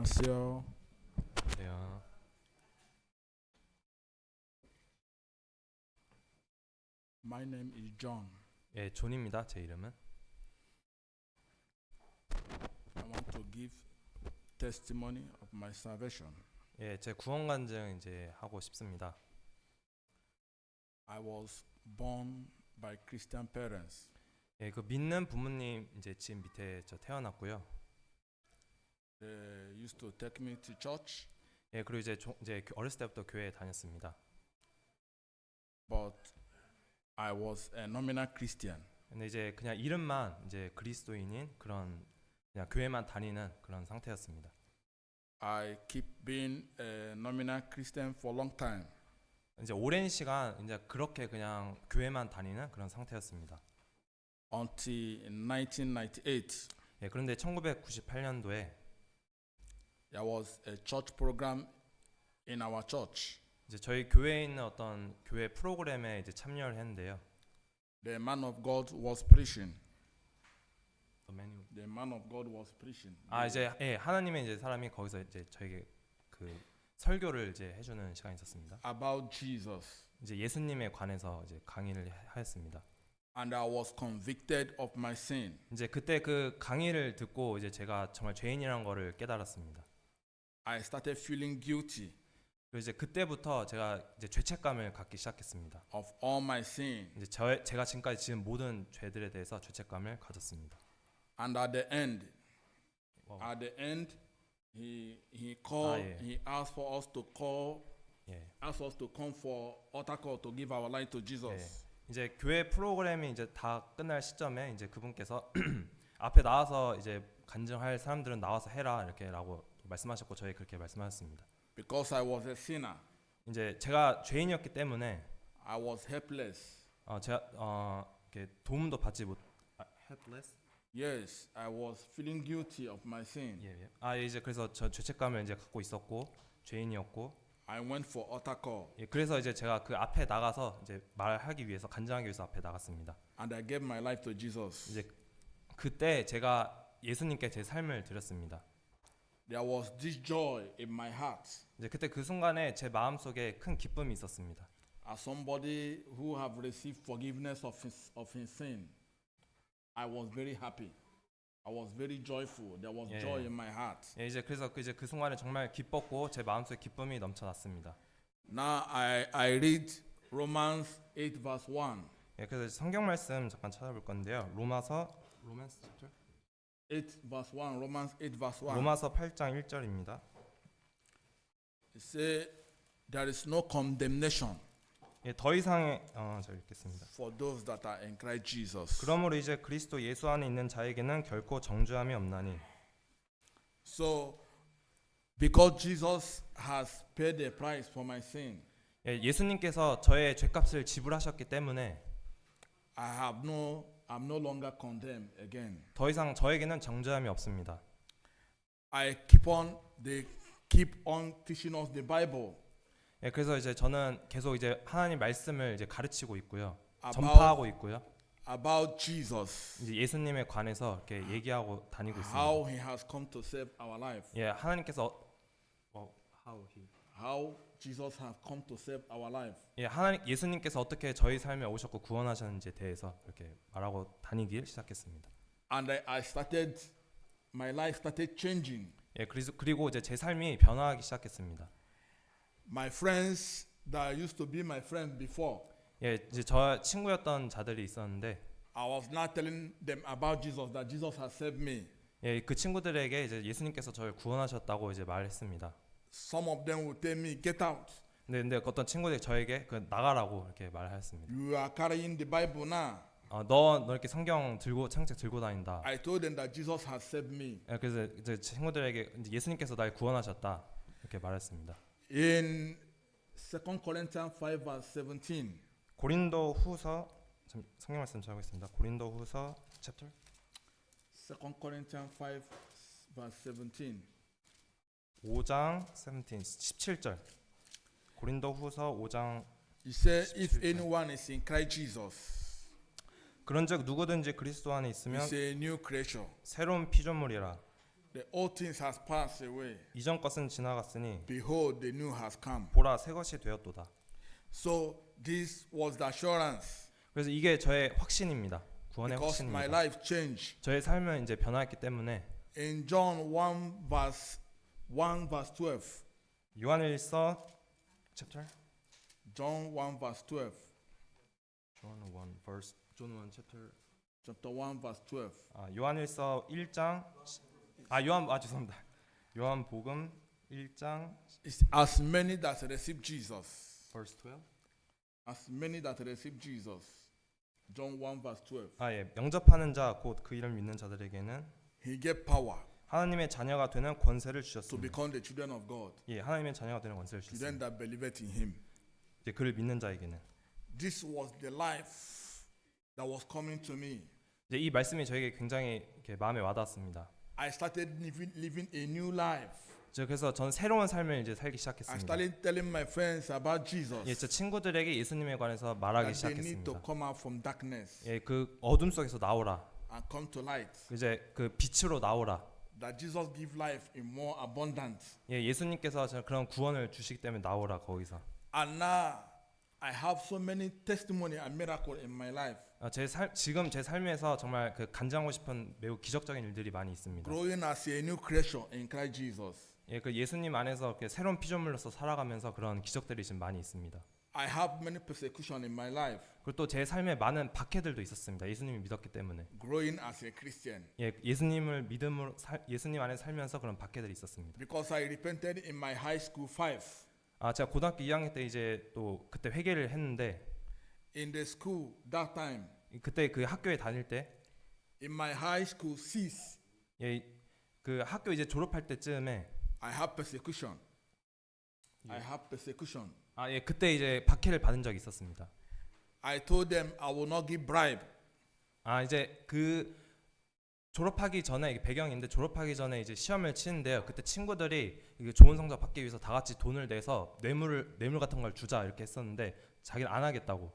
안녕하세요. 네요. My name is John. 예, 존입니다. 제 이름은. I want to give testimony of my salvation. 예, 제 구원 간증 이제 하고 싶습니다. I was born by Christian parents. 예, 그 믿는 부모님 이제 집 밑에 저 태어났고요. They used to take me to church, 예, 그리고 이제 조, 이제 교- 어렸을 때부터 교회에 다녔습니다. but I was a nominal Christian. 근데 이제 그냥 이름만 이제 그리스도인인 그런 그냥 교회만 다니는 그런 상태였습니다. I keep being a nominal Christian for a long time. 이제 오랜 시간 이제 그렇게 그냥 교회만 다니는 그런 상태였습니다. until 1998. 예, 그런데 1998년도에 There was a church program in our church. 이제 저희 교회에 있는 어떤 교회 프로그램에 이제 참여를 했는데요. The man of God was preaching. The man of God was preaching. 아 이제 예, 하나님의 이제 사람이 거기서 이제 저에게 그 설교를 이제 해주는 시간이 있었습니다. about Jesus. 이제 예수님에 관해서 이제 강의를 하- 하였습니다. And I was convicted of my sin. 이제 그때 그 강의를 듣고 이제 제가 정말 죄인이라는 거를 깨달았습니다. I started feeling guilty 그리고 이제 그때부터 제가 이제 죄책감을 갖기 시작했습니다. of all my sin. 이제 저 제가 지금까지 지은 모든 죄들에 대해서 죄책감을 가졌습니다. And at the end, 와우. at the end, he he called. yeah. He asked for us to call. 예. Asked us to come for altar call to give our life to Jesus. 예. 이제 교회 프로그램이 이제 다 끝날 시점에 이제 그분께서 앞에 나와서 이제 간증할 사람들은 나와서 해라 이렇게라고 말씀하셨고 저희 그렇게 말씀하셨습니다. Because I was a sinner, 이제 제가 죄인이었기 때문에 I was helpless. 어 제가 어 이렇게 도움도 받지 못 아, helpless? Yes, I was feeling guilty of my sin. 예, 예. 아 이제 그래서 저 죄책감을 이제 갖고 있었고 죄인이었고 I went for altar call 예, 그래서 이제 제가 그 앞에 나가서 이제 말하기 위해서 간증하기 위해서 앞에 나갔습니다. and I gave my life to Jesus. 이제 그때 제가 예수님께 제 삶을 드렸습니다. There was this joy in my heart 이제 그때 그 순간에 제 마음 속에 큰 기쁨이 있었습니다. as somebody who have received forgiveness of his of his sin. I was very happy. I was very joyful. There was Yeah. joy in my heart. 예, 이제 그래서 그 이제 그 순간에 정말 기뻤고 제 마음 속에 기쁨이 넘쳐났습니다. Now I I read Romans 8 verse 1. 예, 그래서 성경 말씀 잠깐 찾아볼 건데요. 로마서 로맨스 챕터? 8 verse 1. Romans 8 verse 1. 로마서 8장 1절입니다. It say there is no condemnation 예, 더 이상의 어, 저 읽겠습니다. for those that are in Christ Jesus. 그러므로 이제 그리스도 예수 안에 있는 자에게는 결코 정죄함이 없나니 So because Jesus has paid the price for my sin, 예, 예수님께서 저의 죄값을 지불하셨기 때문에 I have no I'm no longer condemned again. 더 이상 저에게는 정죄함이 없습니다. I keep on they keep on teaching us the Bible 예, 그래서 이제 저는 계속 이제 하나님 말씀을 이제 가르치고 있고요. about 전파하고 있고요. about Jesus, 이제 예수님에 관해서 이렇게 얘기하고 다니고 있습니다. how he has come to save our life, 예, 하나님께서 어, how he how Jesus has come to save our life. 예, 하나님 예수님께서 어떻게 저희 삶에 오셨고 구원하셨는지에 대해서 이렇게 말하고 다니길 시작했습니다. And I, I started my life started changing. 예, 그리고 그리고 이제 제 삶이 변화하기 시작했습니다. My friends that used to be my friends before, 예, 이제 저 친구였던 자들이 있었는데 I was not telling them about Jesus that Jesus has saved me. 예, 그 친구들에게 이제 예수님께서 저를 구원하셨다고 이제 말했습니다. Some of them would tell me, "Get out! 근데, 근데 어떤 친구들이 저에게 그 나가라고 이렇게 말하였습니다. You are carrying the Bible now." 어, 너, 너 이렇게 성경 들고 창책 들고 다닌다. I told them that Jesus has saved me. 예, 그래서 이제 친구들에게 이제 예수님께서 날 구원하셨다 이렇게 말했습니다. In 2 Corinthians 5 verse 17, 고린도 후서 좀 성경 말씀 찾아보겠습니다. 고린도 후서 챕터 2 Corinthians 5 verse 17. 5장 17 17절. 고린도 후서 5장 He said, "If anyone is in Christ Jesus, 그런즉 누구든지 그리스도 안에 he 있으면 is a new creature. 새로운 피조물이라 The old things has passed away. 이전 것은 지나갔으니 Behold, the new has come. 보라 새 것이 되었도다. So this was the assurance 그래서 이게 저의 확신입니다. 구원의 because my 확신입니다. life changed. 저의 삶은 이제 변화했기 때문에 In John 1 verse 1 verse 12. 요한일서 chapter John 1 verse 12. John 1 verse John 1 chapter Chapter 1 verse 12. 아 요한일서 1장 아 요한 아 죄송합니다. 요한복음 1장 It's as many that receive Jesus. verse 12 As many that receive Jesus. John 1 verse 12. 아 예. 영접하는 자 곧 그 이름 믿는 자들에게는 He gave power 하나님의 자녀가 되는 권세를 to 주셨습니다. become the children of God. 예, 하나님의 자녀가 되는 권세를 주셨습니다. that believed in him. 이제 그를 믿는 자에게는 This was the life that was coming to me. 이제 이 말씀이 저에게 굉장히 이렇게 마음에 와닿았습니다. I started living, living a new life. 저 그래서 전 새로운 삶을 이제 살기 I 시작했습니다. started telling my friends about Jesus. 예, 제 친구들에게 예수님에 관해서 말하기 that they need to 시작했습니다. come out from darkness 예, 그 어둠 속에서 나오라. and come to light. 이제 그 빛으로 나오라. That Jesus give life in more abundant. 예, 예수님께서 저 그런 구원을 주시기 때문에 나오라 거기서. And now I have so many testimony and miracle in my life. 아, 제 삶, 지금 제 삶에서 정말 그 간증하고 싶은 매우 기적적인 일들이 많이 있습니다. Growing as a new creation in Christ Jesus. 예, 그 예수님 안에서 새로운 피조물로서 살아가면서 그런 기적들이 지금 많이 있습니다. I have many persecution in my life. 그리고 또 제 삶에 많은 박해들도 있었습니다. 예수님을 믿었기 때문에. Growing as a Christian. 예, 예수님을 믿음으로 살, 예수님 안에 살면서 그런 박해들이 있었습니다. Because I repented in my high school five. 아, 제가 고등학교 2학년 때 이제 또 그때 회개를 했는데 In the school that time. 그때 그 학교에 다닐 때 In my high school six. 예, 그 학교 이제 졸업할 때쯤에 I have persecution. I have persecution. 아, 예, 그때 이제 박해를 받은 적이 있었습니다. I told them I will not give bribe. 아, 이제 그 졸업하기 전에 이게 배경인데 졸업하기 전에 이제 시험을 치는데요. 그때 친구들이 이게 좋은 성적 받기 위해서 다 같이 돈을 내서 뇌물을 뇌물 같은 걸 주자 이렇게 했었는데 자기는 안 하겠다고.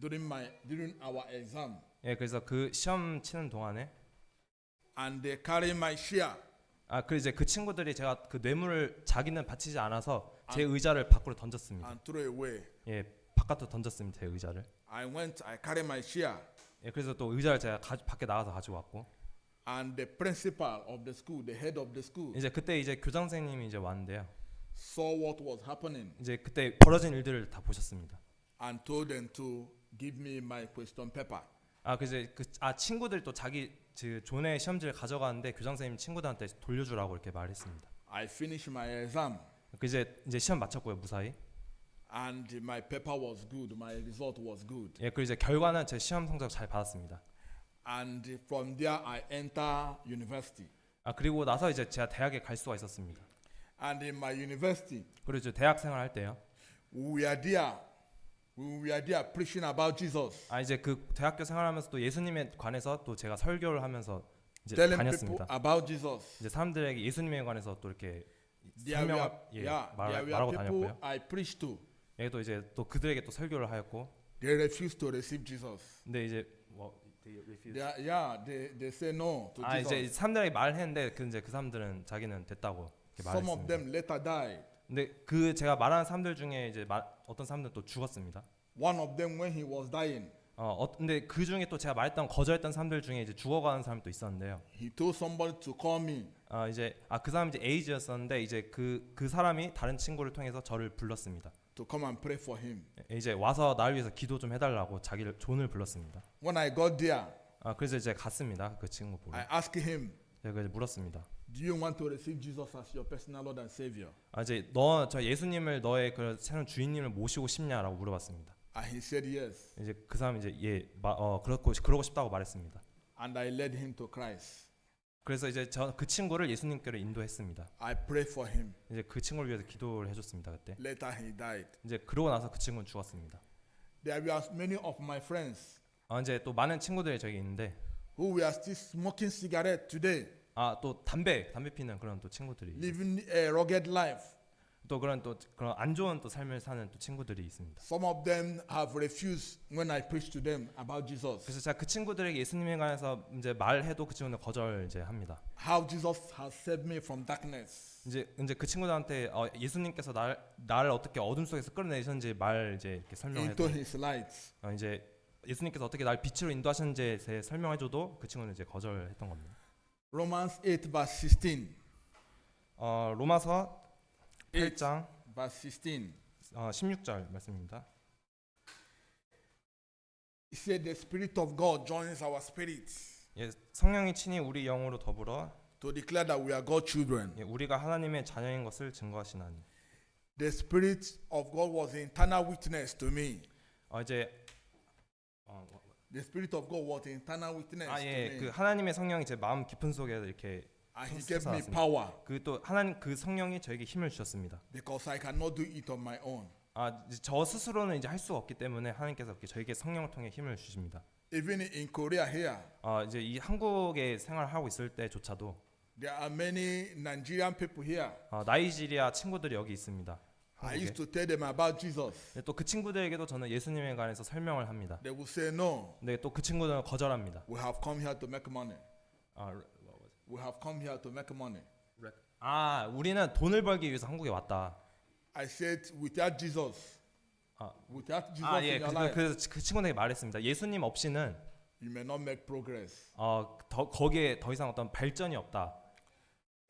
during my during our exam 예, 그래서 그 시험 치는 동안에 and they carry my share 아, 그 이제 그 친구들이 제가 그 뇌물을 자기는 바치지 않아서 제 의자를 밖으로 던졌습니다. and throw away. 예, 바깥으로 던졌습니다. 제 의자를. I went, I carry my share 예, 그래서 또 의자를 제가 가, 밖에 나가서 가지고 왔고 and the principal of the school, the head of the school, 이제 그때 이제 교장 선생님이 이제 왔는데요. saw what was happening 이제 그때 벌어진 일들을 다 보셨습니다. and told them to give me my question paper. 아, 그 이제 그아 친구들이 또 자기 그 존의 시험지를 가져가는데 교장 선생님 친구들한테 돌려주라고 이렇게 말했습니다. I finished my exam 그 이제 이제 시험 마쳤고요 무사히. and my paper was good, my result was good. 예, 그 이제 결과는 제 시험 성적 잘 받았습니다. And from there I enter university. 아 그리고 나서 이제 제가 대학에 갈 수가 있었습니다. And in my university, 그리고 이제 대학 생활할 때요. we were there, we were there preaching about Jesus. 아 이제 그 대학교 생활하면서 또 예수님에 관해서 또 제가 설교를 하면서 이제 telling people 다녔습니다. about Jesus. 이제 사람들에게 예수님에 관해서 또 이렇게 설명 예, yeah, 말, 말하고 다녔고요. I preached to. 예, 또 이제 또 그들에게 또 설교를 하였고. They refused to receive Jesus. 근데 이제 뭐 they refuse. They are, yeah, they, they say no to 아 이제 Jesus. 사람들에게 말했는데 그 이제 그 사람들은 자기는 됐다고 이렇게 Some of 말했습니다. them later died. 근데 그 제가 말하는 사람들 중에 이제 마, 어떤 사람들은 또 죽었습니다. One of them, when he was dying, 어, 어 근데 그 중에 또 제가 말했던 거절했던 사람들 중에 이제 죽어가는 사람이 또 있었는데요. he told somebody to call me. 아 이제 아 그 사람 이제 에이즈였었는데 이제 그 그 사람이 다른 친구를 통해서 저를 불렀습니다. to come and pray for him. 예, 이제 와서 나를 위해서 기도 좀 해달라고 자기를 존을 불렀습니다. When I got there, 아 그래서 이제 갔습니다. 그 친구 보러. I asked him, 제가 이제 물었습니다. Do you want to receive Jesus as your personal Lord and Savior? 아 이제 너 저 예수님을 너의 그 새로운 주인님을 모시고 싶냐라고 물어봤습니다. And he said yes. 이제 그 사람이 이제 예, 마, 어 그렇고 그러고 싶다고 말했습니다. And I led him to Christ. 그래서 이제 저 그 친구를 예수님께로 인도했습니다. I prayed for him. 이제 그 친구를 위해서 기도를 해줬습니다 그때. Later, he died. 이제 그러고 나서 그 친구는 죽었습니다. There were many of my friends 아 이제 또 많은 친구들이 저기 있는데 who were still smoking cigarette today, 아또 담배 담배 피는 그런 또 친구들이 living a rugged life. 또 그런 또 그런 안 좋은 또 삶을 사는 또 친구들이 있습니다. Some of them have refused when I preach to them about Jesus. 그래서 제가 그 친구들에게 예수님에 관해서 이제 말해도 그 친구는 거절 이제 합니다. How Jesus has saved me from darkness. 이제 이제 그 친구들한테 어, 예수님께서 날 나를 어떻게 어둠 속에서 끌어내셨는지 말 이제 이렇게 설명해도 into his light. 어, 이제 예수님께서 어떻게 날 빛으로 인도하셨는지에 대해 설명해줘도 그 친구는 이제 거절했던 겁니다. Romans 8 verse 16. 어, 로마서 8 8장 verse 16. 어, 16절 말씀입니다. He said the spirit of God joins our spirit 예, 성령이 친히 우리 영으로 더불어 to declare that we are God's children. 예, 우리가 하나님의 자녀인 것을 증거하시나니. The spirit of God was an internal witness to me. 어, 이제 어, The spirit of God was an internal witness 아 to 예, me. 그 하나님의 성령이 제 마음 깊은 속에 이렇게 and he 솟- gave me 솟아났습니다. power 그또 하나님 그 성령이 저에게 힘을 주셨습니다. because I cannot do it on my own. 아, 이제 저 스스로는 이제 할 수가 없기 때문에 하나님께서 이렇게 저에게 성령을 통해 힘을 주십니다. Even in Korea here, 아, 이제 이 한국에 생활하고 있을 때조차도 there are many Nigerian people here. 어, 나이지리아 친구들이 여기 있습니다. I 한국에. used to tell them about Jesus. 또 그 친구들에게도 저는 예수님에 관해서 설명을 합니다. They will say, No, 근데 또 그 친구들은 거절합니다. we have come here to make money. 아, We have come here to make money. 아, 우리는 돈을 벌기 위해서 한국에 왔다. I said, Without Jesus, 아, without Jesus 아 예, in your 그, life, 그, 그 친구에게 말했습니다. 예수님 없이는 you may not make progress. 어, 더, 거기에 더 이상 어떤 발전이 없다.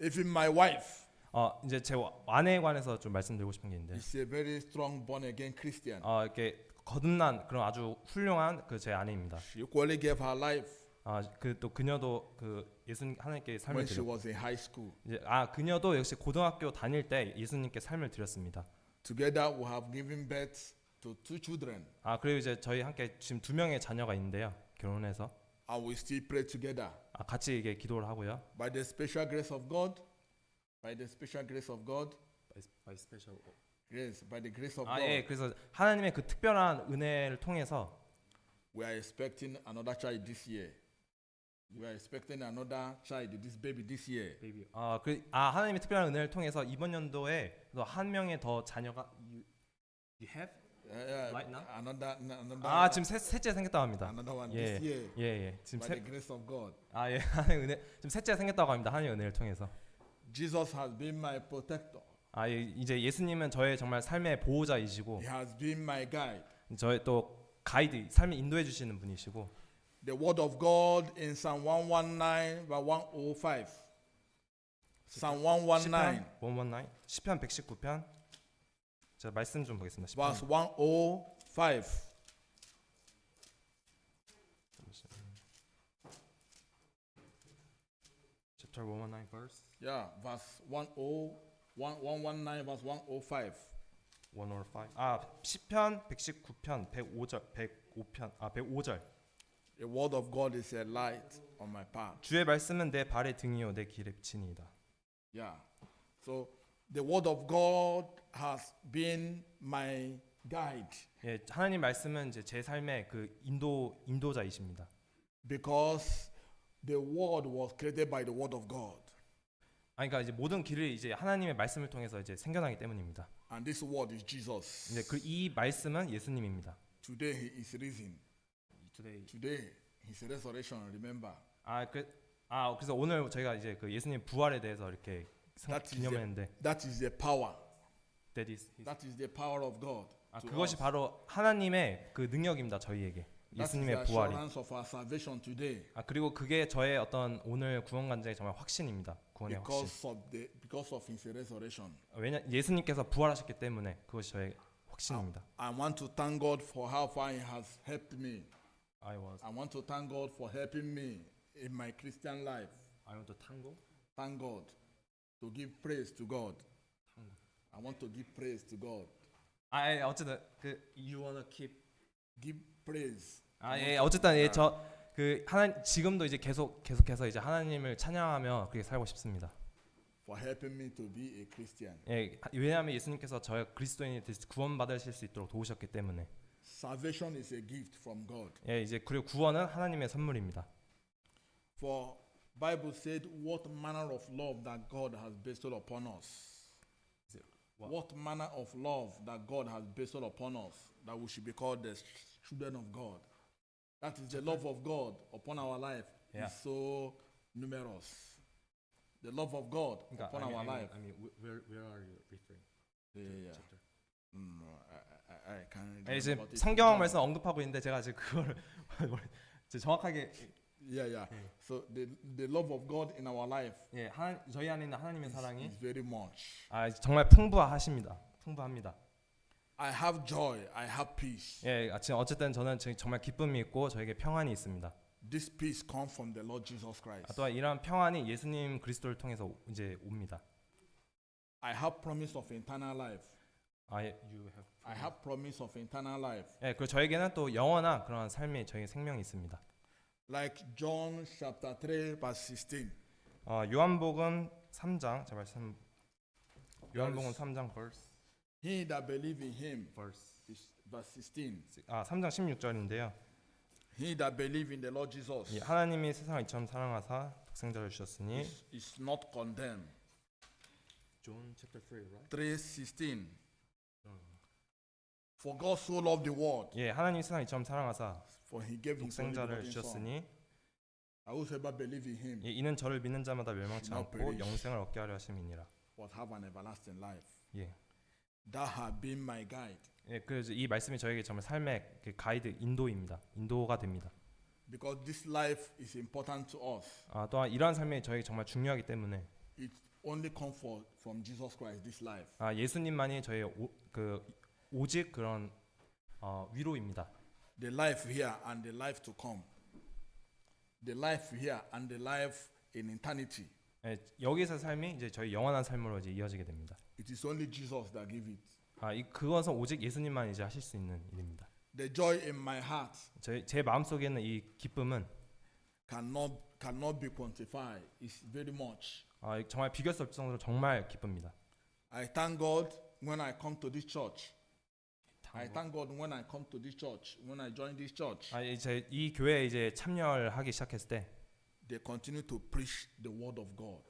Even my wife 어, 이제 제 아내에 관해서 좀 말씀드리고 싶은 게 있는데, is a very strong born again Christian. 어, 이렇게 거듭난 그런 아주 훌륭한 그 제 아내입니다. She equally gave her life 아, 그또 그녀도 그 예수님 하나님께 삶을 when she 드렸고, was in high school. 이제 아 그녀도 역시 고등학교 다닐 때 예수님께 삶을 드렸습니다. Together, we have given birth to two children, 아 그리고 이제 저희 함께 지금 두 명의 자녀가 있는데요. 결혼해서 and we still pray together. 아, 같이 이게 기도를 하고요. By the special grace of God, by the special grace of God, grace, by the grace of 아 God, 예, 그래서 하나님의 그 특별한 은혜를 통해서 we are expecting another child this year. We are expecting another child, this baby this year. 아, 그, 아 하나님의 특별한 은혜를 통해서 이번 연도에 또한 명의 더 자녀가 you, you have? Uh, uh, Right now? Another, another, 아 지금 셋, 셋째 생겼다고 합니다. another one Yeah. this year. 예, 예. 지금 By 셋, the grace of God, 아 예, 하나님의 은혜, 지금 셋째 생겼다고 합니다. 하나님의 은혜를 통해서. Jesus has been my protector. 아 예, 이제 예수님은 저의 정말 삶의 보호자이시고 He has been my guide. 저의 또 가이드, 삶을 인도해 주시는 분이시고 The word of God in Psalm 119 by 105. Psalm 119 시편 119, 시편 119편 제가 말씀 좀 보겠습니다. 시편. verse 105. Chapter 119 verse Yeah, verse 10 one- 119 verse 105. 105. 아, 시편 119편 105절 105편 아 105절. The word of God is a light on my path. 주의 말씀은 내 발의 등이요 내 길의 빛이니이다. Yeah. So the word of God has been my guide 예, 하나님 말씀은 이제 제 삶의 그 인도 인도자이십니다. because the word was created by the word of God. 아, 그러니까 이제 모든 길을 이제 하나님의 말씀을 통해서 이제 생겨나기 때문입니다. And this word is Jesus. 이제 그 이 말씀은 예수님입니다. Today he is risen. Today his resurrection, remember. 아, 그, 아, 그래서 오늘 저희가 이제 그 예수님 부활에 대해서 이렇게 생- That is 기념했는데 That is the power. that is his- That is the power of God. 아, to 그것이 us. 바로 하나님의 그 능력입니다. 저희에게 That is the 예수님의 부활이. assurance of our salvation today. 아 그리고 그게 저의 어떤 오늘 구원 간증의 정말 확신입니다. 구원의 확신. Because of the because of his resurrection. 왜냐 예수님께서 부활하셨기 때문에 그것이 저의 확신입니다. I want to thank God for how far he has helped me. I was I want to thank God for helping me in my Christian life. I want to tango. Thank God. To give praise to God. I want to give praise to God. 아 예, 어쨌든 그 you wanna keep Give praise. 아 예 어쨌든 예, 저 그 하나 지금도 이제 계속 계속해서 이제 하나님을 찬양하며 그렇게 살고 싶습니다. For helping me to be a Christian. 예 하- 왜냐하면 예수님께서 저의 그리스도인이 되시- 구원 받으실 수 있도록 도우셨기 때문에 Salvation is a gift from God. 예 이제 그리고 구원은 하나님의 선물입니다. For Bible said, "What manner of love that God has bestowed upon us." What? What manner of love that God has bestowed upon us that we should be called the children of God? That is the love of God upon our life Yeah. is so numerous. The love of God 그러니까 upon I mean, our I mean, life. I mean, wh- where where are you referring? Yeah, yeah, 예, 성경 John. 말씀 언급하고 있는데 제가 지금 이제 정확하게 Yeah, yeah. So the the love of God in our life 예, 하나, 저희 안에 있는 하나님의 사랑이 is very much. 아, 정말 풍부하십니다. 풍부합니다. I have joy. I have peace. 예, 아, 지금 어쨌든 저는 지금 정말 기쁨이 있고 저에게 평안이 있습니다. This peace comes from the Lord Jesus Christ. 아, 또한 이러한 평안이 예수님 그리스도를 통해서 이제 옵니다. I have promise of eternal life. 아, 예, you have. I have promise of eternal life. 예, 그리고 저에게는 또 영원한 그런 삶의 저희 생명이 있습니다. Like John chapter 3 verse 16. 어, 요한복음 3장 제 말씀 요한복음 3장 verse He that believe in him verse verse 16. 아, 3장 16절인데요. He that believe in the Lord Jesus 예, 하나님이 세상을 이처럼 사랑하사 독생자를 주셨으니 is, is not condemned. John chapter 3, right? 3:16. For God so loved the world, 예, 하나님 세상을 이처럼 사랑하사 for he gave his only 독생자를 begotten Son. 주셨으니 I whosoever believe in him 예, 이는 저를 믿는 자마다 멸망치 not 않고 perish. 영생을 얻게 하려 하심이니라. will have an everlasting life. 예. That have been my guide. 예, 그래서 이 말씀이 저에게 정말 삶의 그 가이드 인도입니다. 인도가 됩니다. Because this life is important to us. 아, 또한 이러한 삶이 저에게 정말 중요하기 때문에 It only comes for, from Jesus Christ, this life. 아, 예수님만이 저의 오, 그 오직 그런 어, 위로입니다. The life here and the life to come. The life here and the life in eternity. 예, 여기서 삶이 이제 저희 영원한 삶으로 이제 이어지게 됩니다. It is only Jesus that give it. 아, 이 그것은 오직 예수님만 이제 하실 수 있는 일입니다. The joy in my heart 제, 제 마음속에 있는 이 기쁨은 cannot cannot be quantified. It's very much. 아, 정말 비교할 수 없을 정도로 정말 기쁩니다. I thank God when I come to this church. I thank God when I come to this church. When I join this church, 아, 이제 이 교회에 이제 참여를 하기 시작했을 때 they continue to preach the word of God.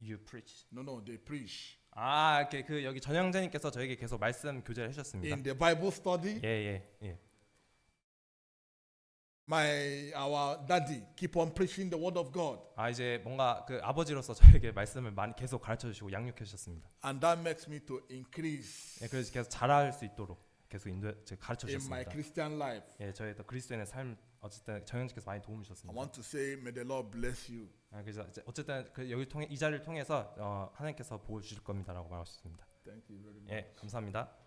You preach. No, no, they preach. 아, 이렇게 그 여기 전영자님께서 저에게 계속 말씀 교제를 해주셨습니다. In the Bible study, 예, 예, 예. my our daddy keep on preaching the word of God, 아 이제 뭔가 그 아버지로서 저에게 말씀을 많이 계속 가르쳐 주시고 양육해 주셨습니다. and that makes me to increase 예, 그래서 계속 잘할 수 있도록 계속 인도 가르쳐 in my 주셨습니다. Christian life. 예, 저희 또 그리스도인의 삶 어쨌든 정영님께서 많이 도움을 I 주셨습니다. want to say, may the Lord bless you. 아, 그래서 이제 어쨌든 그 여기 통해 이 자리를 통해서 어, 하나님께서 보여 주실 겁니다라고 말하셨습니다. Thank you very much. 예, 감사합니다.